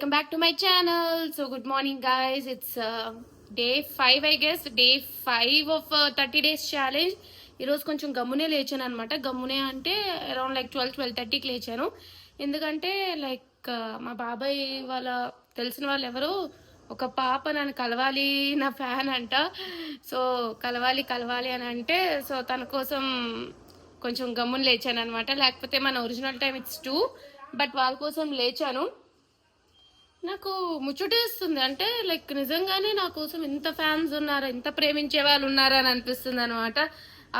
Welcome back to my channel so good morning guys it's day five I guess day five of thirty days challenge ఈరోజు కొంచెం గమ్మునే లేచాను అనమాట గమ్మునే అంటే around like twelve twelve థర్టీకి లేచాను. ఎందుకంటే లైక్ uh, మా బాబాయ్ వాళ్ళ తెలిసిన వాళ్ళు ఎవరు ఒక పాప నన్ను కలవాలి నా ఫ్యాన్ అంట. సో కలవాలి కలవాలి అని అంటే సో తన కోసం కొంచెం గమ్మున లేచాను అనమాట లేకపోతే మన original time it's two but వాళ్ళ కోసం లేచాను. నాకు ముచ్చటేస్తుంది అంటే లైక్ నిజంగానే నా కోసం ఇంత ఫ్యాన్స్ ఉన్నారా ఇంత ప్రేమించే వాళ్ళు ఉన్నారా అని అనిపిస్తుంది అనమాట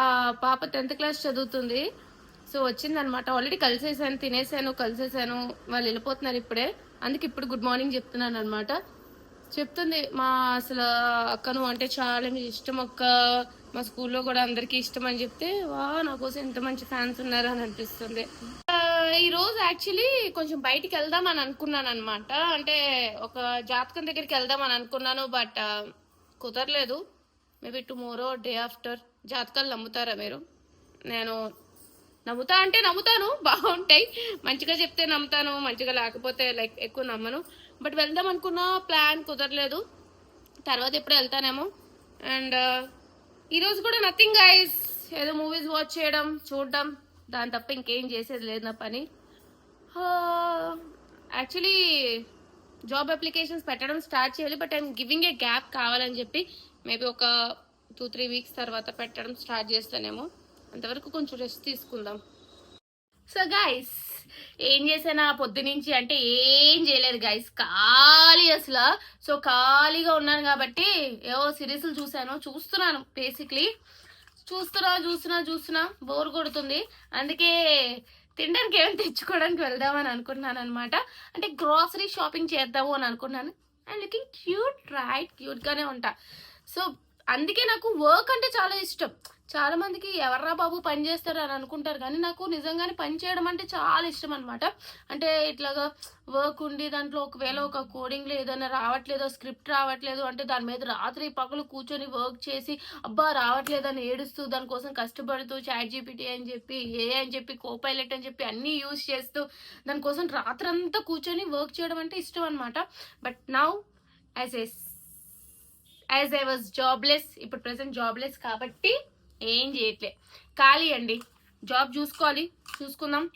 ఆ పాప టెన్త్ క్లాస్ చదువుతుంది. సో వచ్చిందనమాట ఆల్రెడీ కలిసేసాను తినేసాను కలిసేసాను. వాళ్ళు వెళ్ళిపోతున్నారు ఇప్పుడే. అందుకే ఇప్పుడు గుడ్ మార్నింగ్ చెప్తున్నాను అనమాట చెప్తుంది మా అసలు అక్కను అంటే చాలా ఇష్టం అక్క. మా స్కూల్లో కూడా అందరికీ ఇష్టం అని చెప్తే వా నా కోసం ఎంత మంచి ఫ్యాన్స్ ఉన్నారా అని అనిపిస్తుంది. ఈరోజు యాక్చువల్లీ కొంచెం బయటికి వెళ్దాం అని అనుకున్నాను అనమాట అంటే ఒక జాతకం దగ్గరికి వెళ్దాం అని అనుకున్నాను బట్ uh, కుదరలేదు. మేబీ టుమారో డే ఆఫ్టర్ జాతకాలు నమ్ముతారా మీరు? నేను నమ్ముతా అంటే నమ్ముతాను బాగుంటాయి. మంచిగా చెప్తే నమ్ముతాను మంచిగా లేకపోతే లైక్ ఎక్కువ నమ్మను. బట్ వెళ్దాం అనుకున్న ప్లాన్ కుదరలేదు. తర్వాత ఎప్పుడు వెళ్తానేమో. అండ్ uh, ఈరోజు కూడా నథింగ్ గైస్ ఏదో మూవీస్ వాచ్ చేయడం చూడడం. దాని తప్ప ఇంకేం చేసేది లేదు నా పని. యాక్చువల్లీ జాబ్ అప్లికేషన్స్ పెట్టడం స్టార్ట్ చేయాలి but I'm giving a gap కావాలని చెప్పి మేబీ ఒక టూ త్రీ వీక్స్ తర్వాత పెట్టడం స్టార్ట్ చేస్తానేమో. అంతవరకు కొంచెం రెస్ట్ తీసుకుందాం. సో గైస్ ఏం చేసానా పొద్దు నుంచి అంటే ఏం చేయలేదు గైస్ ఖాళీ అసలు. సో ఖాళీగా ఉన్నాను కాబట్టి ఏవో సిరీస్లు చూసాను చూస్తున్నాను బేసిక్లీ చూస్తున్నా చూస్తున్నా చూస్తున్నా. బోర్ కొడుతుంది. అందుకే తినడానికి ఏమైనా తెచ్చుకోవడానికి వెళ్దామని అనుకున్నాను అనమాట అంటే గ్రాసరీ షాపింగ్ చేద్దాము అని అనుకున్నాను అండ్ లుకింగ్ క్యూట్ రైట్ క్యూట్గానే ఉంటా. సో అందుకే నాకు వర్క్ అంటే చాలా ఇష్టం. చాలా మందికి ఎవర్రా బాబు పని చేస్తారు అని అనుకుంటారు కానీ నాకు నిజంగానే పని చేయడం అంటే చాలా ఇష్టం అనమాట అంటే ఇట్లాగా వర్క్ ఉండి దాంట్లో ఒకవేళ ఒక కోడింగ్లో ఏదైనా రావట్లేదో స్క్రిప్ట్ రావట్లేదు అంటే దాని మీద రాత్రి పగలు కూర్చొని వర్క్ చేసి అబ్బా రావట్లేదని ఏడుస్తూ దానికోసం కష్టపడుతూ చాట్ జీపీటీ అని చెప్పి ఏ అని చెప్పి కోపైలెట్ అని చెప్పి అన్నీ యూజ్ చేస్తూ దానికోసం రాత్రంతా కూర్చొని వర్క్ చేయడం అంటే ఇష్టం అనమాట but now as a as I was jobless ఇప్పుడు ప్రెసెంట్ జాబ్లెస్ కాబట్టి ఏం చేయట్లే. ఖాళీ అండి. జాబ్ చూసుకోవాలి. చూసుకుందాం.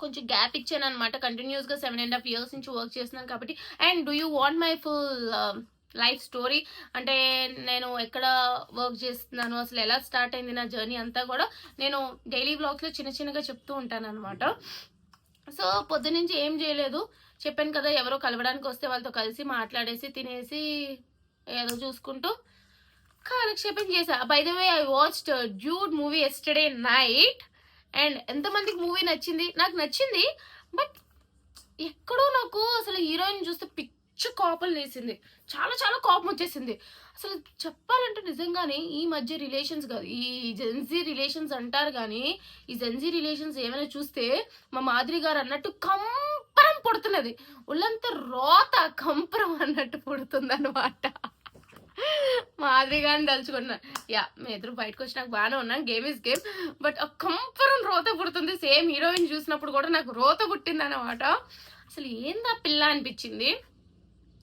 కొంచెం గ్యాప్ ఇచ్చాను అనమాట కంటిన్యూస్గా సెవెన్ అండ్ హాఫ్ ఇయర్స్ నుంచి వర్క్ చేస్తున్నాను కాబట్టి. And do you want my full life story? అంటే నేను ఎక్కడ వర్క్ చేస్తున్నాను? అసలు ఎలా స్టార్ట్ అయింది నా జర్నీ అంతా కూడా నేను డైలీ బ్లాగ్స్లో చిన్న చిన్నగా చెప్తూ ఉంటాను అనమాట సో పొద్దునుంచి ఏం చేయలేదు. చెప్పాను కదా ఎవరో కలవడానికి వస్తే వాళ్ళతో కలిసి మాట్లాడేసి తినేసి ఏదో చూసుకుంటూ కాలక్షేపం చేశా. By the way I watched Dude movie yesterday night and ఎంతమందికి మూవీ నచ్చింది? నాకు నచ్చింది. బట్ ఎక్కడో నాకు అసలు హీరోయిన్ చూస్తే పిచ్చి కోపం లేసింది. చాలా చాలా కోపం వచ్చేసింది. అసలు చెప్పాలంటే నిజంగానే ఈ మధ్య రిలేషన్స్ కాదు ఈ జెన్జీ రిలేషన్స్ అంటారు కానీ ఈ జెన్జీ రిలేషన్స్ ఏమైనా చూస్తే మా మాదిరి గారు అన్నట్టు కంపరం పుడుతున్నది. ఒళ్ళంతా రోత కంపరం అన్నట్టు పుడుతుంది అనమాట మాదిరిగానే తలుచుకున్నా. యా మీ ఇద్దరు బయటకు వచ్చినాక బాగానే ఉన్నాను గేమ్ ఇస్ గేమ్ బట్ ఆ కంపరం రోత పుడుతుంది. సేమ్ హీరోయిన్ చూసినప్పుడు కూడా నాకు రోత పుట్టింది అనమాట అసలు ఏందా పిల్ల అనిపించింది?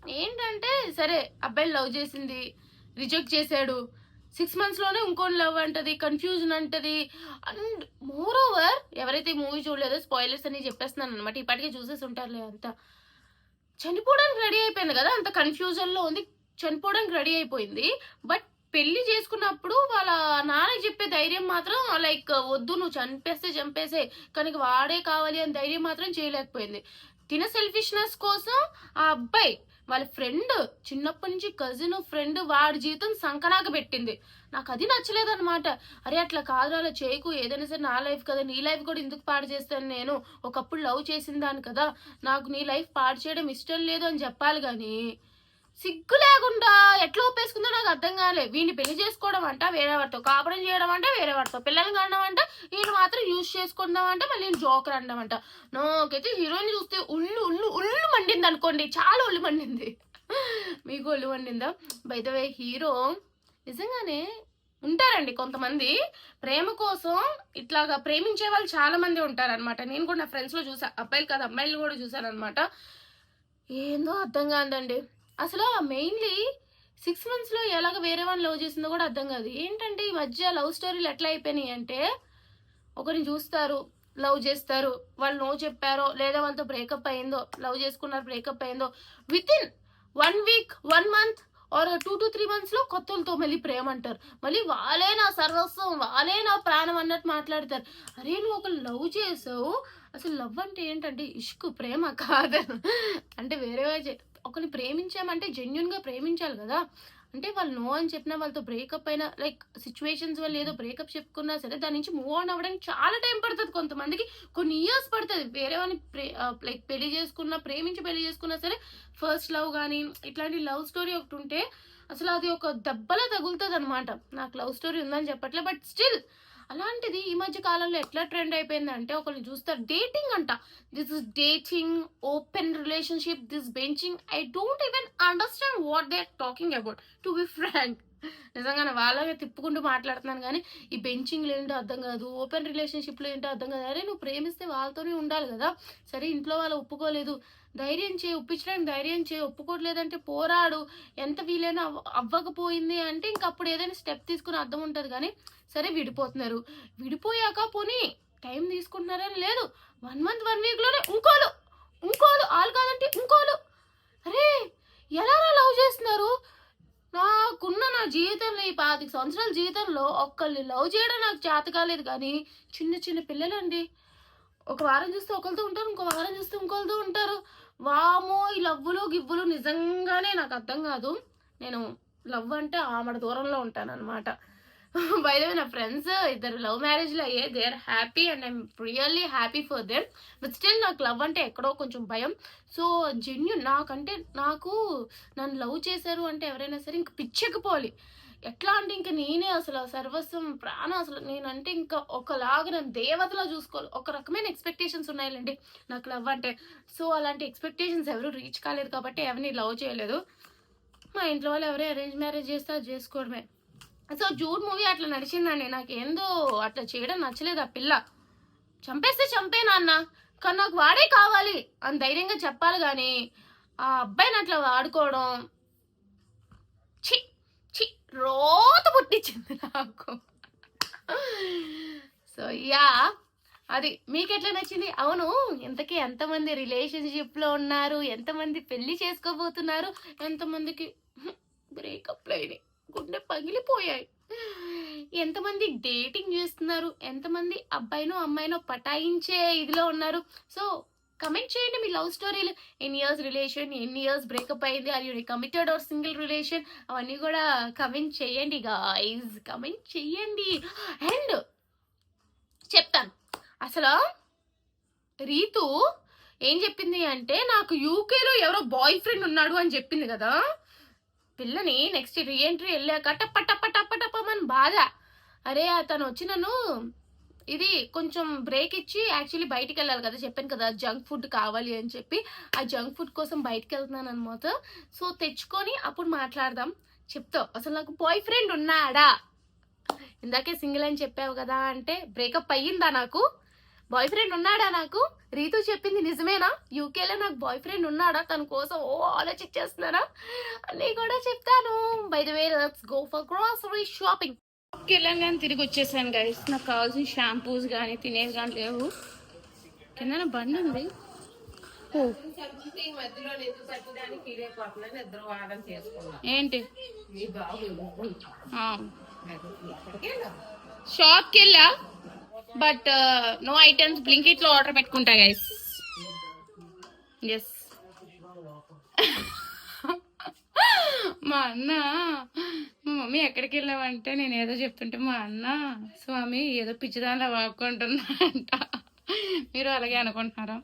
ఏంటంటే సరే అబ్బాయి లవ్ చేసింది రిజెక్ట్ చేశాడు. సిక్స్ మంత్స్లోనే ఇంకోని లవ్ అంటది కన్ఫ్యూజన్ అంటది. అండ్ మోర్ ఓవర్ ఎవరైతే మూవీ చూడలేదో స్పాయిలర్స్ అని చెప్పేస్తున్నాను అనమాట ఇప్పటికే చూసేసి ఉంటారులే అంతా. చనిపోవడానికి రెడీ అయిపోయింది కదా? అంత కన్ఫ్యూజన్లో ఉంది. చనిపోవడానికి రెడీ అయిపోయింది. బట్ పెళ్ళి చేసుకున్నప్పుడు వాళ్ళ నాన్న చెప్పే ధైర్యం మాత్రం లైక్ వద్దు నువ్వు చంపేస్తే చంపేసే కానీ వాడే కావాలి అని ధైర్యం మాత్రం చేయలేకపోయింది. తిన సెల్ఫిష్నెస్ కోసం ఆ అబ్బాయి వాళ్ళ ఫ్రెండ్ చిన్నప్పటి నుంచి కజిన్ ఫ్రెండ్ వాడి జీవితం సంకనాక పెట్టింది. నాకు అది నచ్చలేదు అనమాట అరే అట్లా కాదు అలా చేయకు. ఏదైనా సరే నా లైఫ్ కదా నీ లైఫ్ కూడా ఎందుకు పాడు చేస్తాను నేను. ఒకప్పుడు లవ్ చేసిన కదా నాకు నీ లైఫ్ పాడు చేయడం ఇష్టం లేదు అని చెప్పాలి కానీ సిగ్గు లేకుండా ఎట్లా ఒప్పేసుకుందో నాకు అర్థం కాలే. వీడిని పెళ్ళి చేసుకోవడం అంట వేరే వాడితో కాపురం చేయడం అంటే వేరే వాడితో పిల్లల్ని కనడం అంట వీళ్ళు మాత్రం యూజ్ చేసుకుందాం అంటే మళ్ళీ జోకర్ అనడం అంట. నాకైతే హీరోయిన్ చూస్తే ఉల్లు ఉల్లు ఉల్లు మండింది అనుకోండి. చాలా ఒళ్ళు మండింది. మీకు ఒళ్ళు మండిందా? బై ద వే హీరో నిజంగానే ఉంటారండి కొంతమంది. ప్రేమ కోసం ఇట్లాగా ప్రేమించే వాళ్ళు చాలా మంది ఉంటారనమాట నేను కూడా నా ఫ్రెండ్స్లో చూసా. అబ్బాయిలు కాదు అమ్మాయిలు కూడా చూసాను అనమాట ఏందో అర్థం కాదండి. అసలు మెయిన్లీ సిక్స్ మంత్స్లో ఎలాగ వేరే వాళ్ళని లవ్ చేసిందో కూడా అర్థం కాదు. ఏంటంటే ఈ మధ్య లవ్ స్టోరీలు ఎట్లా అయిపోయినాయి అంటే ఒకరిని చూస్తారు లవ్ చేస్తారు వాళ్ళు నో చెప్పారో లేదా వాళ్ళతో బ్రేకప్ అయిందో లవ్ చేసుకున్నారు బ్రేకప్ అయిందో within one week one month or two to three మంత్స్లో కొత్తలతో మళ్ళీ ప్రేమ అంటారు. మళ్ళీ వాళ్ళే నా సర్వస్వం వాళ్ళే నా ప్రాణం అన్నట్టు మాట్లాడతారు. అరే నువ్వు ఒకరు లవ్ చేసావు. అసలు లవ్ అంటే ఏంటంటే ఇష్క్ ప్రేమ కాదు. అంటే వేరే వాళ్ళు ఒకరిని ప్రేమించామంటే జెన్యున్గా ప్రేమించాలి కదా. అంటే వాళ్ళు నో అని చెప్పినా వాళ్ళతో బ్రేకప్ అయినా లైక్ సిచ్యువేషన్స్ వల్ల ఏదో బ్రేకప్ చెప్పుకున్నా సరే దాని నుంచి మూవ్ ఆన్ అవ్వడానికి చాలా టైం పడుతుంది కొంతమందికి. కొన్ని ఇయర్స్ పడుతుంది. వేరే వాళ్ళని ప్రే లైక్ పెళ్ళి చేసుకున్నా ప్రేమించి పెళ్ళి చేసుకున్నా సరే ఫస్ట్ లవ్ కానీ ఇట్లాంటి లవ్ స్టోరీ ఒకటి ఉంటే అసలు అది ఒక దెబ్బలా తగులుతుంది అనమాట నాకు లవ్ స్టోరీ ఉందని చెప్పట్లే బట్ స్టిల్ అలాంటిది ఈ మధ్య కాలంలో ఎట్లా ట్రెండ్ అయిపోయింది అంటే ఒకరిని చూస్తారు. డేటింగ్ అంట. This is dating open relationship this benching. I don't even understand what they are talking about to be frank. నిజంగానే వాళ్ళగా తిప్పుకుంటూ మాట్లాడుతున్నాను కానీ ఈ బెంచింగ్లు ఏంటో అర్థం కాదు ఓపెన్ రిలేషన్షిప్లో ఏంటో అర్థం కాదు. అరే నువ్వు ప్రేమిస్తే వాళ్ళతోనే ఉండాలి కదా. సరే ఇంట్లో వాళ్ళు ఒప్పుకోలేదు. ధైర్యం చేయి ఒప్పించడానికి ధైర్యం చేయి. ఒప్పుకోవట్లేదంటే పోరాడు. ఎంత వీలైనా అవ్వ- అవ్వకపోయింది అంటే ఇంక అప్పుడు ఏదైనా స్టెప్ తీసుకుని అర్థం ఉంటుంది కానీ సరే విడిపోతున్నారు. విడిపోయాక పోనీ టైం తీసుకుంటున్నారని లేదు. వన్ మంత్ వన్ వీక్లోనే ఇంకోలు ఇంకోలు వాళ్ళు కాదంటే ఇంకోలు. అరే ఎలా లవ్ చేస్తున్నారు? నాకున్న నా జీవితంలో ఈ పాతిక సంవత్సరాల జీవితంలో ఒక్కళ్ళని లవ్ చేయడం నాకు చేత కాలేదు కానీ చిన్న చిన్న పిల్లలండి. ఒక వారం చూస్తే ఒకరితో ఉంటారు ఇంకో వారం చూస్తే ఇంకోరితో ఉంటారు. వామో ఈ లవ్వులు గివ్వులు నిజంగానే నాకు అర్థం కాదు. నేను లవ్ అంటే ఆమడ దూరంలో ఉంటాను అనమాట బయట నా ఫ్రెండ్స్ ఇద్దరు లవ్ మ్యారేజ్లు అయ్యే they are happy and I'm really happy for them but still నాకు లవ్ అంటే ఎక్కడో కొంచెం భయం. సో జెన్యున్ నాకంటే నాకు నన్ను లవ్ చేశారు అంటే ఎవరైనా సరే ఇంక పిచ్చెక్కిపోవాలి. ఎట్లా అంటే ఇంకా నేనే అసలు సర్వస్వం ప్రాణం అసలు నేనంటే ఇంకా ఒకలాగా నన్ను దేవతలా చూసుకోవాలి. ఒక రకమైన ఎక్స్పెక్టేషన్స్ ఉన్నాయండి నాకు లవ్ అంటే. సో అలాంటి ఎక్స్పెక్టేషన్స్ ఎవరు రీచ్ కాలేదు కాబట్టి ఎవరిని లవ్ చేయలేదు. మా ఇంట్లో వాళ్ళు ఎవరే అరేంజ్ మ్యారేజ్ చేస్తే అది చేసుకోవడమే. సో జూడ్ మూవీ అట్లా నడిచిందండి. నాకు ఏందో అట్లా చేయడం నచ్చలేదు ఆ పిల్ల. చంపేస్తే చంపే నాన్న కానీ నాకు వాడే కావాలి అని ధైర్యంగా చెప్పాలి కానీ ఆ అబ్బాయిని అట్లా వాడుకోవడం చి చి రోత పుట్టించింది నాకు. సో యా అది మీకు ఎట్లా నచ్చింది? అవును ఇంతకీ ఎంతమంది రిలేషన్షిప్లో ఉన్నారు? ఎంతమంది పెళ్ళి చేసుకోబోతున్నారు? ఎంతమందికి బ్రేకప్లు అయినాయి? గుండె పగిలిపోయాయి. ఎంతమంది డేటింగ్ చేస్తున్నారు? ఎంతమంది అబ్బాయినో అమ్మాయినో పటాయించే ఇదిలో ఉన్నారు? సో కమెంట్ చేయండి మీ లవ్ స్టోరీలు. ఎన్ని ఇయర్స్ రిలేషన్ ఎన్ని ఇయర్స్ బ్రేకప్ అయింది? Are you committed or single relation అవన్నీ కూడా కమెంట్ చేయండి గాయస్ కమెంట్ చేయండి. అండ్ చెప్తాను. అసలు రీతు ఏం చెప్పింది అంటే నాకు యూకేలో ఎవరో బాయ్ ఫ్రెండ్ ఉన్నాడు అని చెప్పింది కదా? పిల్లని నెక్స్ట్ రీఎంట్రీ వెళ్ళాక టప్ప టప్ప టప్ప టప్పమని బాధ. అరే అతను వచ్చి నన్ను ఇది కొంచెం బ్రేక్ ఇచ్చి యాక్చువల్లీ బయటికి వెళ్ళాలి కదా చెప్పాను కదా జంక్ ఫుడ్ కావాలి అని చెప్పి ఆ జంక్ ఫుడ్ కోసం బయటికి వెళ్తున్నాను అనమాట సో తెచ్చుకొని అప్పుడు మాట్లాడదాం. చెప్తావు. అసలు నాకు బాయ్ ఫ్రెండ్ ఉన్నాడా? ఇందాకే సింగిల్ అని చెప్పావు కదా అంటే బ్రేకప్ అయ్యిందా నాకు? బాయ్ ఫ్రెండ్ ఉన్నాడా నాకు? రీతు చెప్పింది నిజమేనా? యూకేలో నాకు బాయ్ ఫ్రెండ్ ఉన్నాడా? తన కోసం ఓ ఆలోచించేస్తున్నారా అన్నీ కూడా చెప్తాను. By the way let's go for grocery shopping వెళ్ళాను కానీ తిరిగి వచ్చేసాను గైస్ నాకు కావాల్సిన షాంపూస్ కానీ తినేవి కానీ లేవు. కింద బండి ఉంది. ఏంటి? షాప్కి వెళ్ళా? బట్ నో ఐటమ్స్ బ్లింకిట్లో ఆర్డర్ పెట్టుకుంటా గైస్ ఎస్ మా అన్న మా మమ్మీ ఎక్కడికి వెళ్ళామంటే నేను ఏదో చెప్తుంటే మా అన్న స్వామి ఏదో పిచ్చిదానిలా వాక్కుంటున్నా అంట మీరు అలాగే అనుకుంటున్నారా?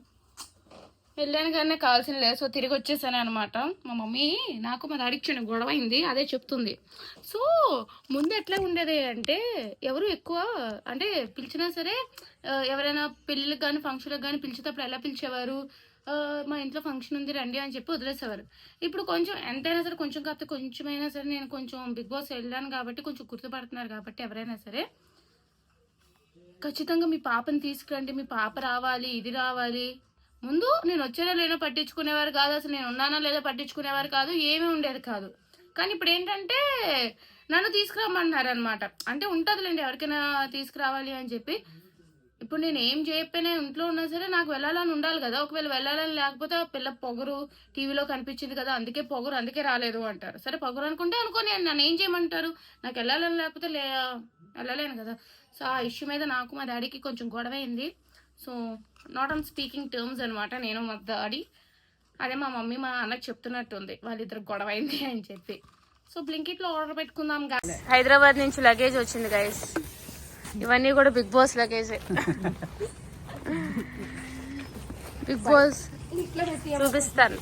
వెళ్ళాను కానీ కావాల్సిన లేదు. సో తిరిగి వచ్చేసాను అనమాట మా మమ్మీ నాకు మా డాడీకి చిన్న గొడవ అయింది అదే చెప్తుంది. సో ముందు ఎట్లా ఉండేది అంటే ఎవరు ఎక్కువ అంటే పిలిచినా సరే ఎవరైనా పెళ్ళిళ్ళకి కానీ ఫంక్షన్లకు కానీ పిలిచేటప్పుడు ఎలా పిలిచేవారు? మా ఇంట్లో ఫంక్షన్ ఉంది రండి అని చెప్పి వదిలేసేవారు. ఇప్పుడు కొంచెం ఎంతైనా సరే కొంచెం కాకపోతే కొంచెమైనా సరే నేను కొంచెం బిగ్ బాస్ వెళ్ళాను కాబట్టి కొంచెం గుర్తుపడుతున్నారు కాబట్టి ఎవరైనా సరే ఖచ్చితంగా మీ పాపని తీసుకురండి మీ పాప రావాలి ఇది రావాలి ముందు నేను వచ్చేనా లేనో పట్టించుకునేవారు కాదు అసలు నేను ఉన్నానా లేదో పట్టించుకునేవారు కాదు ఏమీ ఉండేది కాదు. కానీ ఇప్పుడు ఏంటంటే నన్ను తీసుకురమ్మన్నారు అనమాట అంటే ఉంటుందిలేండి ఎవరికైనా తీసుకురావాలి అని చెప్పి. ఇప్పుడు నేను ఏం చేయకపోయినా ఇంట్లో ఉన్నా సరే నాకు వెళ్ళాలని ఉండాలి కదా. ఒకవేళ వెళ్ళాలని లేకపోతే ఆ పిల్ల పొగరు టీవీలో కనిపించింది కదా అందుకే పొగరు అందుకే రాలేదు అంటారు. సరే పొగరు అనుకుంటే అనుకోని నన్ను ఏం చేయమంటారు? నాకు వెళ్ళాలని లేకపోతే లే వెళ్ళలేను కదా. సో ఆ ఇష్యూ మీద నాకు మా డాడీకి కొంచెం గొడవ అయింది so not on speaking terms అనమాట నేను మా డాడీ అదే మా మమ్మీ మా అన్నకి చెప్తున్నట్టుంది వాళ్ళిద్దరు గొడవ అయింది అని చెప్పి. సో బ్లింకిట్లో ఆర్డర్ పెట్టుకుందాం హైదరాబాద్ నుంచి లగేజ్ వచ్చింది గైస్ ఇవన్నీ కూడా బిగ్ బాస్ లగేజే బిగ్ బాస్ చూపిస్తాను.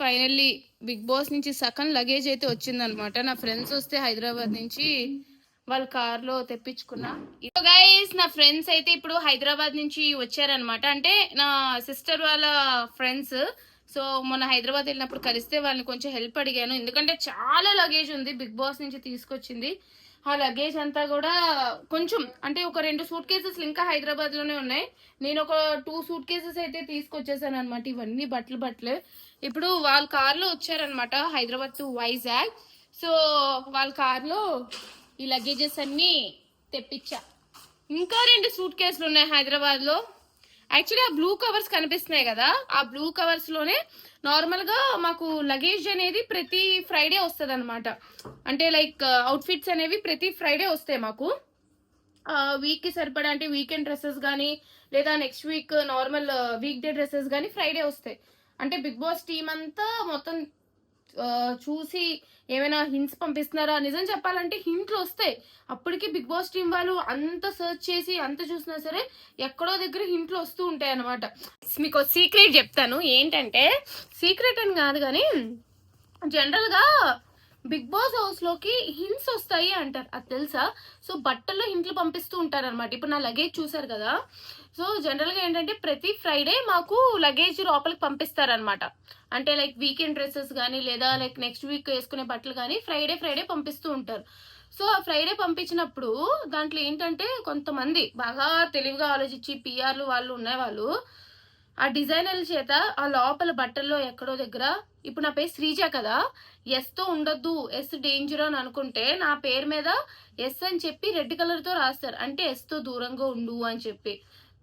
ఫైనల్లీ బిగ్ బాస్ నుంచి సగం లగేజ్ అయితే వచ్చిందనమాట నా ఫ్రెండ్స్ వస్తే హైదరాబాద్ నుంచి వాళ్ళ కార్లో తెప్పించుకున్నా గైస్ నా ఫ్రెండ్స్ అయితే ఇప్పుడు హైదరాబాద్ నుంచి వచ్చారనమాట అంటే నా సిస్టర్ వాళ్ళ ఫ్రెండ్స్ సో మొన్న హైదరాబాద్ వెళ్ళినప్పుడు కలిస్తే వాళ్ళని కొంచెం హెల్ప్ అడిగాను. ఎందుకంటే చాలా లగేజ్ ఉంది. బిగ్ బాస్ నుంచి తీసుకొచ్చింది. ఆ లగేజ్ అంతా కూడా కొంచెం అంటే ఒక రెండు సూట్ కేసెస్ ఇంకా హైదరాబాద్లోనే ఉన్నాయి. నేను ఒక టూ సూట్ కేసెస్ అయితే తీసుకొచ్చేసాను అనమాట ఇవన్నీ బట్టలు బట్టలు. ఇప్పుడు వాళ్ళ కార్లో వచ్చారనమాట హైదరాబాద్ టు వైజాగ్. సో వాళ్ళ కార్లో ఈ లగేజెస్ అన్నీ తెప్పించా. ఇంకా రెండు సూట్ కేసులు ఉన్నాయి హైదరాబాద్లో. యాక్చువల్లీ ఆ బ్లూ కవర్స్ కనిపిస్తున్నాయి కదా ఆ బ్లూ కవర్స్లోనే నార్మల్గా మాకు లగేజ్ అనేది ప్రతి ఫ్రైడే వస్తుంది అనమాట అంటే లైక్ అవుట్ఫిట్స్ uh, అనేవి ప్రతి ఫ్రైడే వస్తాయి మాకు. వీక్కి సరిపడా అంటే వీకెండ్ డ్రెస్సెస్ కానీ లేదా next week normal week day dresses కానీ ఫ్రైడే వస్తాయి. అంటే బిగ్ బాస్ టీం అంతా మొత్తం చూసి ఏమైనా హింట్స్ పంపిస్తున్నారా? నిజం చెప్పాలంటే హింట్లు వస్తాయి. అప్పటికి బిగ్ బాస్ టీం వాళ్ళు అంత సర్చ్ చేసి అంత చూసినా సరే ఎక్కడో దగ్గర హింట్లు వస్తూ ఉంటాయి అనమాట మీకు సీక్రెట్ చెప్తాను. ఏంటంటే సీక్రెట్ అని కాదు కానీ జనరల్గా బిగ్ బాస్ హౌస్లోకి హింట్స్ వస్తాయి అంటారు. అది తెలుసా? సో బట్టల్లో హింట్లు పంపిస్తూ ఉంటారు అనమాట ఇప్పుడు నా లగేజ్ చూసారు కదా. సో జనరల్గా ఏంటంటే ప్రతి ఫ్రైడే మాకు లగేజ్ లోపలికి పంపిస్తారనమాట అంటే లైక్ వీకెండ్ డ్రెస్సెస్ కానీ లేదా లైక్ నెక్స్ట్ వీక్ వేసుకునే బట్టలు కానీ ఫ్రైడే ఫ్రైడే పంపిస్తూ ఉంటారు. సో ఆ ఫ్రైడే పంపించినప్పుడు దాంట్లో ఏంటంటే కొంతమంది బాగా తెలివిగా ఆలోచించి పిఆర్లు వాళ్ళు ఉన్నాయి వాళ్ళు ఆ డిజైనర్ల చేత ఆ లోపల బట్టల్లో ఎక్కడో దగ్గర ఇప్పుడు నా పేరు శ్రీజ కదా ఎస్తో ఉండొద్దు ఎస్ డేంజర్ అని అనుకుంటే నా పేరు మీద ఎస్ అని చెప్పి రెడ్ కలర్తో రాస్తారు. అంటే ఎస్తో దూరంగా ఉండు అని చెప్పి.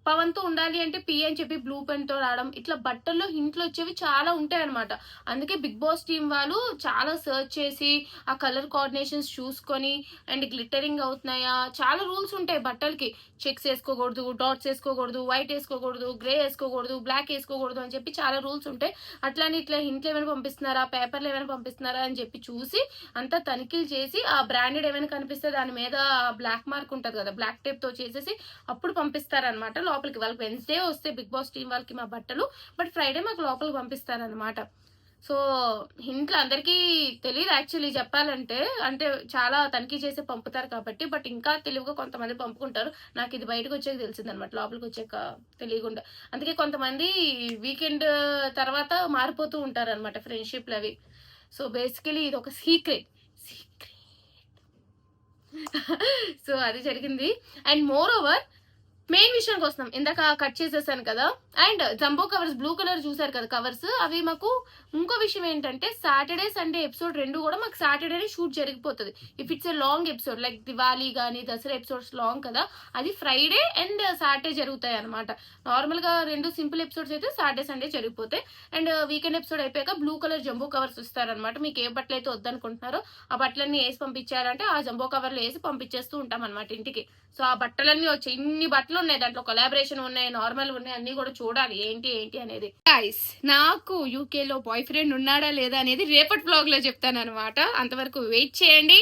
పవన్తో ఉండాలి అంటే పి అని చెప్పి బ్లూ పెన్తో రావడం ఇట్లా బట్టల్లో హింట్లు వచ్చేవి చాలా ఉంటాయి అనమాట అందుకే బిగ్ బాస్ టీం వాళ్ళు చాలా సర్చ్ చేసి ఆ కలర్ కోఆర్డినేషన్స్ చూసుకొని అండ్ గ్లిటరింగ్ అవుతున్నాయా? చాలా రూల్స్ ఉంటాయి బట్టలకి. చెక్స్ వేసుకోకూడదు డాట్స్ వేసుకోకూడదు వైట్ వేసుకోకూడదు గ్రే వేసుకోకూడదు బ్లాక్ వేసుకోకూడదు అని చెప్పి చాలా రూల్స్ ఉంటాయి. అట్లానే ఇట్లా హింట్లు ఏమైనా పంపిస్తున్నారా? పేపర్లు ఏమైనా పంపిస్తున్నారా అని చెప్పి చూసి అంతా తనిఖీలు చేసి ఆ బ్రాండెడ్ ఏమైనా కనిపిస్తే దాని మీద బ్లాక్ మార్క్ ఉంటుంది కదా బ్లాక్ టేప్తో చేసేసి అప్పుడు పంపిస్తారనమాట లోపలికి వాళ్ళకి వెన్స్డే వస్తే బిగ్ బాస్ టీం వాళ్ళకి మా బట్టలు బట్ ఫ్రైడే మాకు లోపలికి పంపిస్తారనమాట సో ఇంట్లో అందరికీ తెలియదు యాక్చువల్లీ చెప్పాలంటే అంటే చాలా తనిఖీ చేసి పంపుతారు కాబట్టి బట్ ఇంకా తెలివిగా కొంతమంది పంపుకుంటారు. నాకు ఇది బయటకు వచ్చాక తెలిసింది అనమాట లోపలికి వచ్చాక తెలియకుండా. అందుకే కొంతమంది వీకెండ్ తర్వాత మారిపోతూ ఉంటారు అనమాట ఫ్రెండ్షిప్లు అవి. సో బేసికలీ ఇది ఒక సీక్రెట్ సీక్రెట్ సో అది జరిగింది. అండ్ మోర్ ఓవర్ మెయిన్ విషయానికి వస్తున్నాం. ఇందాక కట్ చేసేసాను కదా. And jumbo covers blue colour చూసారు కదా కవర్స్. అవి మాకు ఇంకో విషయం ఏంటంటే సాటర్డే సండే ఎపిసోడ్ రెండు కూడా మాకు సాటర్డేనే షూట్ జరిగిపోతుంది. If it's a long episode like Diwali కానీ దసరా ఎపిసోడ్స్ లాంగ్ కదా అది ఫ్రైడే అండ్ సాటర్డే జరుగుతాయి అనమాట నార్మల్గా రెండు సింపుల్ ఎపిసోడ్స్ అయితే సాటర్డే సండే జరిగిపోతాయి. అండ్ వీకెండ్ ఎపిసోడ్ అయిపోయాక బ్లూ కలర్ జంబో కవర్స్ ఇస్తారనమాట మీకు ఏ బట్టలు అయితే వద్దనుకుంటున్నారో ఆ బట్టలన్నీ వేసి పంపించారంటే ఆ జంబో కవర్లు వేసి పంపించేస్తూ ఉంటాం అనమాట ఇంటికి. సో ఆ బట్టలన్నీ వచ్చాయి ఇన్ని బట్టలు ఉన్నాయి దాంట్లో కొలాబరేషన్ ఉన్నాయి నార్మల్ ఉన్నాయి అన్ని కూడా చూడాలి. ఏంటి ఏంటి అనేది. గైస్ నాకు యూకే లో బాయ్ ఫ్రెండ్ ఉన్నాడా లేదా అనేది రేపటి బ్లాగ్లో చెప్తాను అనమాట అంతవరకు వెయిట్ చేయండి.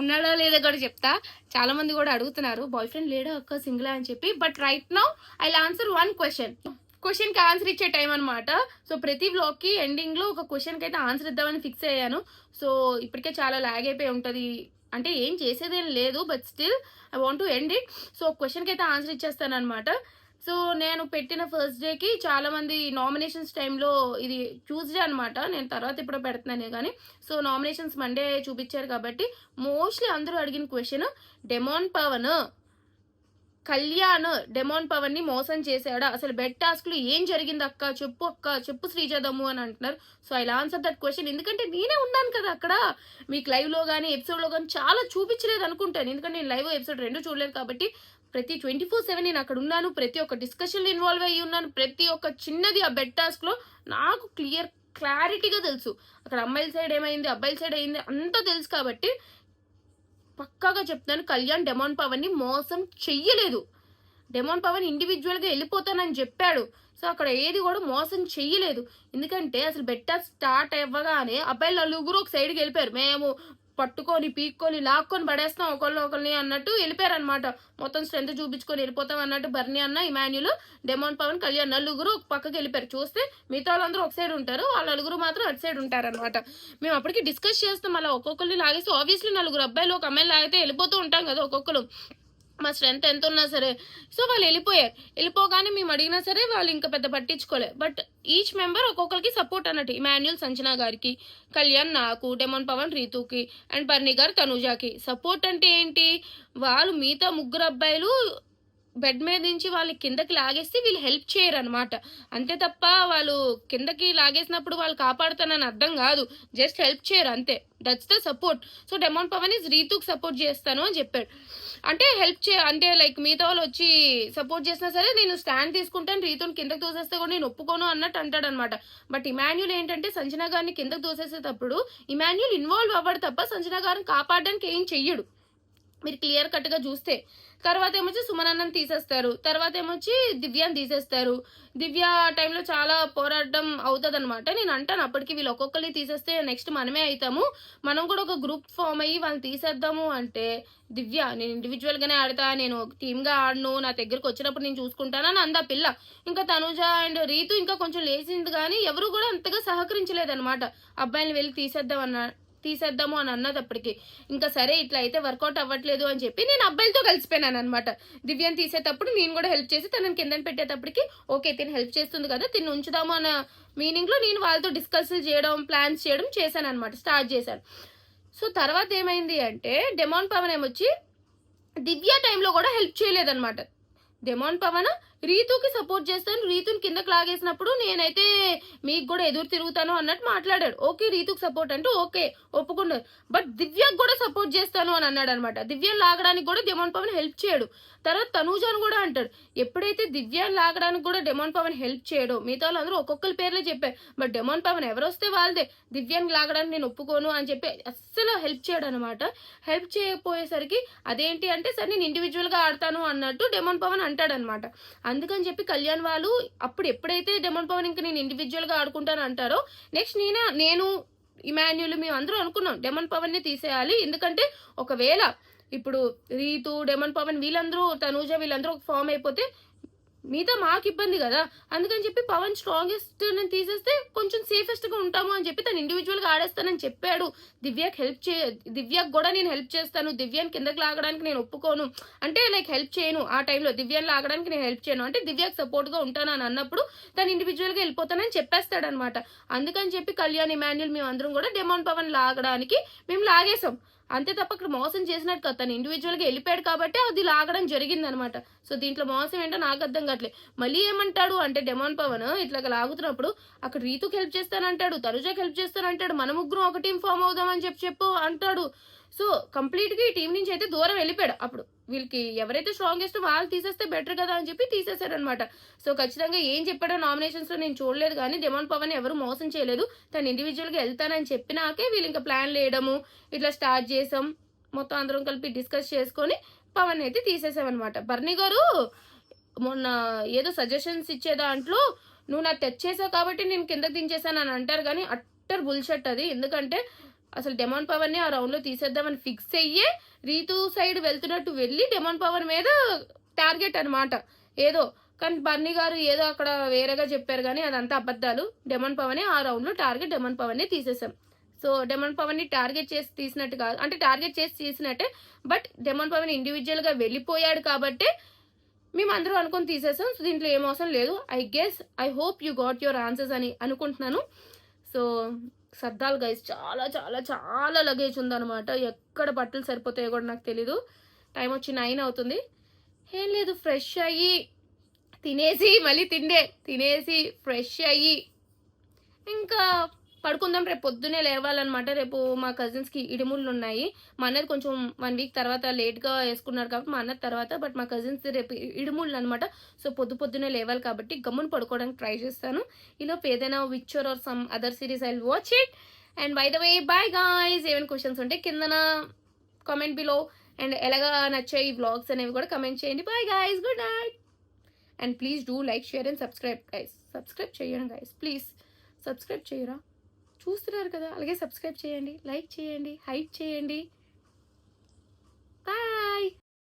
ఉన్నాడా లేదా కూడా చెప్తా. చాలా మంది కూడా అడుగుతున్నారు బాయ్ ఫ్రెండ్ లేడా ఒక్క సింగిల్ అని చెప్పి. But right now I answer one question క్వశ్చన్కి ఆన్సర్ ఇచ్చే టైం అనమాట సో ప్రతి బ్లాగ్కి ఎండింగ్లో ఒక క్వశ్చన్కి అయితే ఆన్సర్ ఇద్దామని ఫిక్స్ అయ్యాను. సో ఇప్పటికే చాలా లాగ్ అయిపోయి ఉంటది. అంటే ఏం చేసేదేం లేదు but still I want to end it so క్వశ్చన్కి అయితే ఆన్సర్ ఇచ్చేస్తానమాట సో నేను పెట్టిన ఫస్ట్ డేకి చాలామంది నామినేషన్స్ టైంలో ఇది ట్యూస్డే అనమాట నేను తర్వాత ఇప్పుడు పెడుతున్నానే కానీ సో నామినేషన్స్ మండే చూపించారు కాబట్టి మోస్ట్లీ అందరూ అడిగిన question demon Pavan Kalyan demon పవన్ని మోసం చేశాడా? అసలు బెడ్ టాస్క్లో ఏం జరిగింది అక్క చెప్పు అక్క చెప్పు శ్రీజదమ్ము అని అంటున్నారు. So I answer that question ఎందుకంటే నేనే ఉన్నాను కదా అక్కడ. మీకు లైవ్లో కానీ ఎపిసోడ్లో కానీ చాలా చూపించలేదు అనుకుంటాను. ఎందుకంటే నేను లైవ్ ఎపిసోడ్ రెండు చూడలేదు కాబట్టి ప్రతి ట్వంటీ ఫోర్ సెవెన్ నేను అక్కడ ఉన్నాను. ప్రతి ఒక్క డిస్కషన్ ఇన్వాల్వ్ అయ్యి ఉన్నాను. ప్రతి ఒక్క చిన్నది ఆ బెడ్ టాస్క్లో నాకు క్లియర్ క్లారిటీగా తెలుసు. అక్కడ అమ్మాయిల సైడ్ ఏమైంది అబ్బాయిల సైడ్ అయింది అంతా తెలుసు కాబట్టి పక్కాగా చెప్తాను కళ్యాణ్ డెమాన్ పవన్ని మోసం చెయ్యలేదు. డెమాన్ పవన్ ఇండివిజువల్గా వెళ్ళిపోతానని చెప్పాడు. సో అక్కడ ఏది కూడా మోసం చెయ్యలేదు. ఎందుకంటే అసలు బెట్ట స్టార్ట్ అవ్వగానే అబ్బాయిలు నలుగురు ఒక సైడ్కి వెళ్ళిపోయారు. మేము పట్టుకొని పీక్కొని లాక్కొని పడేస్తాం ఒకళ్ళు ఒకరిని అన్నట్టు వెళ్ళిపోయారు అనమాట మొత్తం స్ట్రెంత్ చూపించుకొని వెళ్ళిపోతాం అన్నట్టు బర్నీ అన్న ఇమాన్యులు డెమోన్ పవన్ కళ్యాణ్ నలుగురు ఒక పక్కకి వెళ్ళిపోయారు. చూస్తే మిగతా వాళ్ళందరూ ఒక సైడ్ ఉంటారు వాళ్ళ నలుగురు మాత్రం అటు సైడ్ ఉంటారనమాట మేము అప్పటికి డిస్కస్ చేస్తాం అలా ఒక్కొక్కరిని లాగేస్తే ఆబ్వియస్లీ నలుగురు అబ్బాయిలు ఒక అమ్మాయిని లాగితే వెళ్ళిపోతూ ఉంటాం కదా ఒక్కొక్కరు. మా స్ట్రెంత్ ఎంత ఉన్నా సరే. సో వాళ్ళు వెళ్ళిపోయారు వెళ్ళిపోగానే మేము అడిగినా సరే వాళ్ళు ఇంకా పెద్ద పట్టించుకోలే. బట్ ఈచ్ మెంబర్ ఒక్కొక్కరికి సపోర్ట్ అన్నట్టు. ఇమాన్యుల్ సంచనా గారికి కళ్యాణ్ నాకు డెమోన్ పవన్ రీతుకి అండ్ పర్ణి గారు తనుజాకి సపోర్ట్ అంటే ఏంటి? వాళ్ళు మిగతా ముగ్గురు అబ్బాయిలు బెడ్ మీద నుంచి వాళ్ళు కిందకి లాగేస్తే వీళ్ళు హెల్ప్ చేయరు అనమాట అంతే తప్ప వాళ్ళు కిందకి లాగేసినప్పుడు వాళ్ళు కాపాడుతానని అర్థం కాదు. జస్ట్ హెల్ప్ చేయరు అంతే. That's the support so demon Pavan is రీతుకి support చేస్తాను అని చెప్పాడు. అంటే హెల్ప్ చే అంటే లైక్ మిగతా వాళ్ళు వచ్చి సపోర్ట్ చేసినా సరే నేను స్టాండ్ తీసుకుంటాను రీతుని కిందకు తోసేస్తే కూడా నేను ఒప్పుకోను అన్నట్టు అంటాడు అనమాట బట్ ఇమాన్యుల్ ఏంటంటే సంజన గారిని కిందకు తోసేసేటప్పుడు ఇమాన్యుల్ ఇన్వాల్వ్ అవ్వడు తప్ప సంజన గారిని కాపాడడానికి ఏం చెయ్యడు. మీరు క్లియర్ కట్గా చూస్తే. తర్వాత ఏమొచ్చి సుమనన్నం తీసేస్తారు. తర్వాత ఏమొచ్చి దివ్యాని తీసేస్తారు. దివ్య టైంలో చాలా పోరాటం అవుతుంది అనమాట నేను అంటాను అప్పటికి వీళ్ళు ఒక్కొక్కరిని తీసేస్తే నెక్స్ట్ మనమే అవుతాము మనం కూడా ఒక గ్రూప్ ఫామ్ అయ్యి వాళ్ళని తీసేద్దాము అంటే దివ్య నేను ఇండివిజువల్గానే ఆడతా నేను టీమ్గా ఆడను నా దగ్గరకు వచ్చినప్పుడు నేను చూసుకుంటాను అని అందా పిల్ల. ఇంకా తనుజ అండ్ రీతు ఇంకా కొంచెం లేచింది కానీ ఎవరు కూడా అంతగా సహకరించలేదన్నమాట. అబ్బాయిని వెళ్ళి తీసేద్దాం అన్న తీసేద్దాము అని అన్నదప్పటికి. ఇంకా సరే ఇట్లా అయితే వర్కౌట్ అవ్వట్లేదు అని చెప్పి నేను అబ్బాయిలతో కలిసిపోయినాను అనమాట దివ్యాన్ని తీసేటప్పుడు నేను కూడా హెల్ప్ చేసి తనని కిందని పెట్టేటప్పటికి ఓకే తిని హెల్ప్ చేస్తుంది కదా తిని ఉంచుదాము అన్న మీనింగ్లో నేను వాళ్ళతో డిస్కస్ చేయడం ప్లాన్స్ చేయడం చేశాను అనమాట స్టార్ట్ చేశాను. సో తర్వాత ఏమైంది అంటే డెమాన్ పవన్ ఏమొచ్చి దివ్య టైంలో కూడా హెల్ప్ చేయలేదన్నమాట. డెమాన్ పవన్ రీతుకి సపోర్ట్ చేస్తాను రీతుని కిందకు లాగేసినప్పుడు నేనైతే మీకు కూడా ఎదురు తిరుగుతాను అన్నట్టు మాట్లాడాడు. ఓకే రీతుకి సపోర్ట్ అంటే ఓకే ఒప్పుకున్నారు. బట్ దివ్యకు కూడా సపోర్ట్ చేస్తాను అని అన్నాడు అనమాట దివ్యను లాగడానికి కూడా డెమోన్ పవన్ హెల్ప్ చేయడు. తర్వాత తనూజాను కూడా అంటాడు. ఎప్పుడైతే దివ్యాన్ని లాగడానికి కూడా డెమోన్ పవన్ హెల్ప్ చేయడు మిగతా వాళ్ళందరూ ఒక్కొక్కరి పేర్లే చెప్పారు. బట్ డెమోన్ పవన్ ఎవరు వస్తే వాళ్ళదే. దివ్యాన్ని లాగడానికి నేను ఒప్పుకోను అని చెప్పి అస్సలు హెల్ప్ చేయడు అనమాట హెల్ప్ చేయకపోయేసరికి అదేంటి అంటే సరే నేను ఇండివిజువల్గా ఆడతాను అన్నట్టు డెమోన్ పవన్ అంటాడనమాట అందుకని చెప్పి కళ్యాణ్ వాళ్ళు అప్పుడు ఎప్పుడైతే డెమన్ పవన్ ఇంకా నేను ఇండివిజువల్గా ఆడుకుంటాను అంటారో నెక్స్ట్ నేనే నేను ఇమాన్యుల్ మేము అందరూ అనుకున్నాం డెమన్ పవన్ని తీసేయాలి. ఎందుకంటే ఒకవేళ ఇప్పుడు రీతు డెమన్ పవన్ వీళ్ళందరూ తనూజ వీళ్ళందరూ ఒక ఫామ్ అయిపోతే మిగతా మాకు ఇబ్బంది కదా? అందుకని చెప్పి పవన్ స్ట్రాంగెస్ట్ నేను తీసేస్తే కొంచెం సేఫెస్ట్గా ఉంటాము అని చెప్పి తను ఇండివిజువల్గా ఆడేస్తానని చెప్పాడు. దివ్యకి హెల్ప్ చే దివ్యకి కూడా నేను హెల్ప్ చేస్తాను. దివ్యాన్ని కిందకి లాగడానికి నేను ఒప్పుకోను. అంటే లైక్ హెల్ప్ చేయను ఆ టైంలో దివ్యాన్ని లాగడానికి నేను హెల్ప్ చేయను. అంటే దివ్యకి సపోర్ట్గా ఉంటాను అని అన్నప్పుడు తను ఇండివిజువల్గా వెళ్ళిపోతానని చెప్పేస్తాడనమాట అందుకని చెప్పి కళ్యాణ్ ఇమాన్యుల్ మేము అందరం కూడా డెమోన్ పవన్ లాగడానికి మేము లాగేసాం అంతే తప్ప అక్కడ మోసం చేసినట్టు కదా. తను ఇండివిజువల్గా వెళ్ళిపోయాడు కాబట్టి అది లాగడం జరిగిందనమాట. సో దీంట్లో మోసం ఏంటో నాకు అర్థం కావట్లేదు మళ్ళీ ఏమంటాడు అంటే డెమాన్ పవన్ ఇట్లా లాగుతున్నప్పుడు అక్కడ రీతుకి హెల్ప్ చేస్తానంటాడు తనుజకి హెల్ప్ చేస్తానంటాడు మన ముగ్గురం ఒక టీం ఫామ్ అవుదామని చెప్పి చెప్పు అంటాడు. సో కంప్లీట్గా ఈ టీం నుంచి అయితే దూరం వెళ్ళిపోయాడు. అప్పుడు వీళ్ళకి ఎవరైతే స్ట్రాంగెస్ట్ వాళ్ళు తీసేస్తే బెటర్ కదా అని చెప్పి తీసేశారనమాట సో ఖచ్చితంగా ఏం చెప్పాడో నామినేషన్స్లో నేను చూడలేదు కానీ డెమాన్ పవన్ ఎవరు మోసం చేయలేదు. తను ఇండివిజువల్గా వెళ్తానని చెప్పినాకే వీళ్ళు ఇంకా ప్లాన్ వేయడము ఇట్లా స్టార్ట్ చేసాం. మొత్తం అందరం కలిపి డిస్కస్ చేసుకొని పవన్ అయితే తీసేసామన్నమాట. బర్నీ గారు మొన్న ఏదో సజెషన్స్ ఇచ్చే దాంట్లో నువ్వు నాకు తెచ్చేసావు కాబట్టి నేను కిందకి దించేసాను అని అంటారు కానీ అట్టర్ బుల్షట్ అది. ఎందుకంటే అసలు డెమాన్ పవర్ని ఆ రౌండ్లో తీసేద్దామని ఫిక్స్ అయ్యే రీతు సైడ్ వెళ్తున్నట్టు వెళ్ళి డెమాన్ పవర్ మీద టార్గెట్ అన్నమాట. ఏదో కానీ బర్నీ గారు ఏదో అక్కడ వేరేగా చెప్పారు కానీ అదంతా అబద్ధాలు. డెమాన్ పవనే ఆ రౌండ్లో టార్గెట్ డెమాన్ పవన్ని తీసేసాం. సో డెమాన్ పవన్ని టార్గెట్ చేసి తీసినట్టు కాదు అంటే టార్గెట్ చేసి తీసినట్టే బట్ డెమాన్ పవన్ ఇండివిజువల్గా వెళ్ళిపోయాడు కాబట్టి మేము అందరూ అనుకొని తీసేసాం. సో దీంట్లో ఏం అవసరం లేదు. I guess I hope you got your answers అని అనుకుంటున్నాను. సో సర్దాలు గైస్ చాలా చాలా చాలా లగేజ్ ఉందనమాట ఎక్కడ బట్టలు సరిపోతాయో కూడా నాకు తెలీదు. టైం వచ్చి నైన్ అవుతుంది. ఏం లేదు ఫ్రెష్ అయ్యి తినేసి మళ్ళీ తిండే తినేసి ఫ్రెష్ అయ్యి ఇంకా పడుకుందాం రేపు పొద్దునే లేవాలన్నమాట. రేపు మా కజిన్స్కి ఇడుముళ్ళు ఉన్నాయి. మా అన్నది కొంచెం వన్ వీక్ తర్వాత లేట్గా వేసుకున్నారు కాబట్టి మా అన్నది తర్వాత బట్ మా కజిన్స్ రేపు ఇడుముళ్ళు అనమాట సో పొద్దు పొద్దునే లేవాలి కాబట్టి గమ్మున పడుకోవడానికి ట్రై చేస్తాను. ఈలోపు ఏదైనా picture or some other series I watch it and by the way bye guys ఏమైనా క్వశ్చన్స్ ఉంటే కిందన కామెంట్ బిలో అండ్ ఎలాగా నచ్చాయి ఈ వ్లాగ్స్ అనేవి కూడా కమెంట్ చేయండి. Bye guys good night and please do like share and subscribe guys subscribe చేయడం గైస్ ప్లీజ్ సబ్స్క్రైబ్ చేయరా చూస్తున్నారు కదా అలాగే సబ్స్క్రైబ్ చేయండి లైక్ చేయండి హైప్ చేయండి. బాయ్